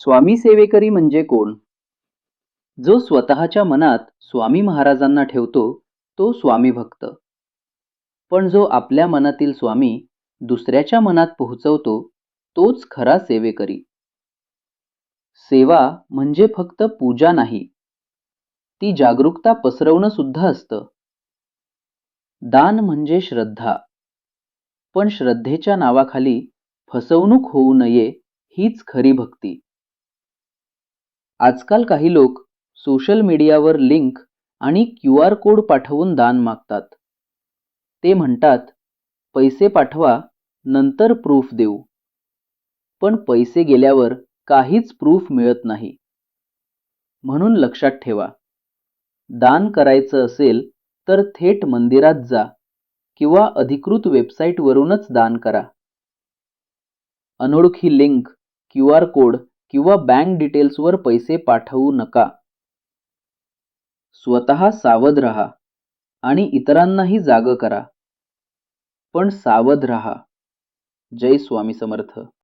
स्वामी सेवेकरी म्हणजे कोण? जो स्वतःच्या मनात स्वामी महाराजांना ठेवतो तो स्वामी भक्त. पण जो आपल्या मनातील स्वामी दुसऱ्याच्या मनात पोहोचवतो तोच खरा सेवेकरी. सेवा म्हणजे फक्त पूजा नाही ती जागरूकता पसरवणं सुद्धा असतं. दान म्हणजे श्रद्धा पण श्रद्धेच्या नावाखाली फसवणूक होऊ नये हीच खरी भक्ती. आजकाल काही लोक सोशल मीडियावर लिंक आणि क्यू आर कोड पाठवून दान मागतात. ते म्हणतात पैसे पाठवा नंतर प्रूफ देऊ. पण पैसे गेल्यावर काहीच प्रूफ मिळत नाही. म्हणून लक्षात ठेवा दान करायचं असेल तर थेट मंदिरात जा किंवा अधिकृत वेबसाईटवरूनच दान करा. अनोळखी लिंक क्यू आर कोड किंवा बँक डिटेल्सवर पैसे पाठवू नका. स्वतः सावध रहा आणि इतरांनाही जाग करा. पण सावध रहा. जय स्वामी समर्थ.